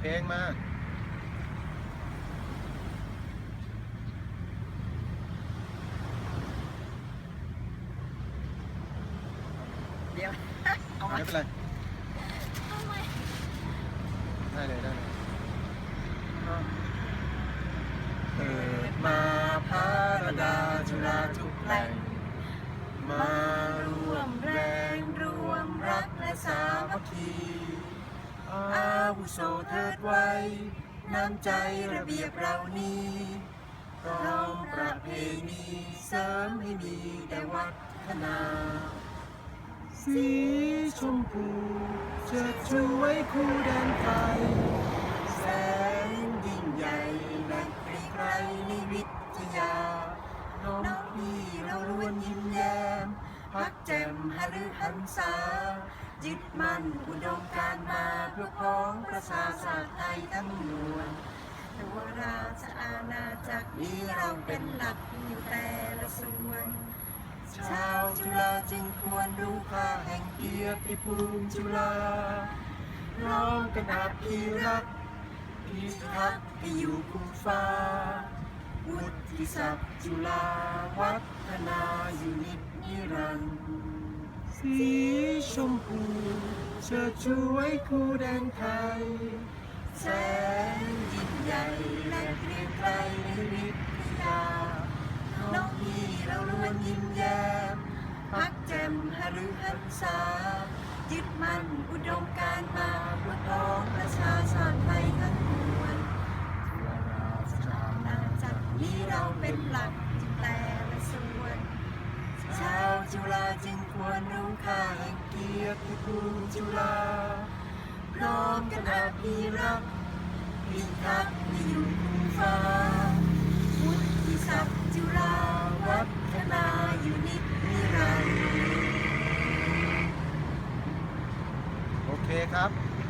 เพลงมาเดี๋ยวเอามาไม่เป็นไรทำไมได้เลยได้เลยเกิดมาพาราดาจุฬาทุกแหล่งมา โสเทิดไว้ น้ำใจระเบียบเรานี้ร้องประเพณีเสริมให้มีแต่วัฒนา สีชมพูเชิดชูไว้คู่แดนไทยแสนยิ่งใหญ่และไกลไกลในวิทยา น้องพี่เราล้วนยิ้มแย้มพักแจ่มหฤหันษายึดมั่นอุดมการมา พื่อพ้องประชาชาติไทยทั้งมวลแต่ว่าราชอาณาจักรนี้เราเป็นหลักอยู่แต่ละส่วน ชาวจุฬาจึงควรรู้ค่าแห่งเกียรติภูมิจุฬาร้องกันอาพีรักพิทักษ์ให้อยู่คู่ฟ้า วุฒิศักดิ์จุฬาวัฒนาอยู่นิจนิรันดร์สีชมพู ชิดชูไว้คู่แดนไทย แสนยิ่งใหญ่และเกรียงไกรในวิทยา น้องพี่เราล้วนยิ้มแย้มพักแจ่มหฤหันษายึดมั่นอุดมการมาเพื่อพ้องประชาชาติไทยทั้งมวลทั่วราชอาณาจักรนี้เราเป็นหลักแต่ละส่วน ชาวจุฬาจึง ควรรู้ค่าแห่งเกียรติภูมิจุฬาพร้อมกันอาภิรักษ์พิทักษ์ให้อยู่คู่ฟ้าวุฒิศักดิ์จุฬาวัฒนาอยู่นิจนิรันดร์โอเคครับ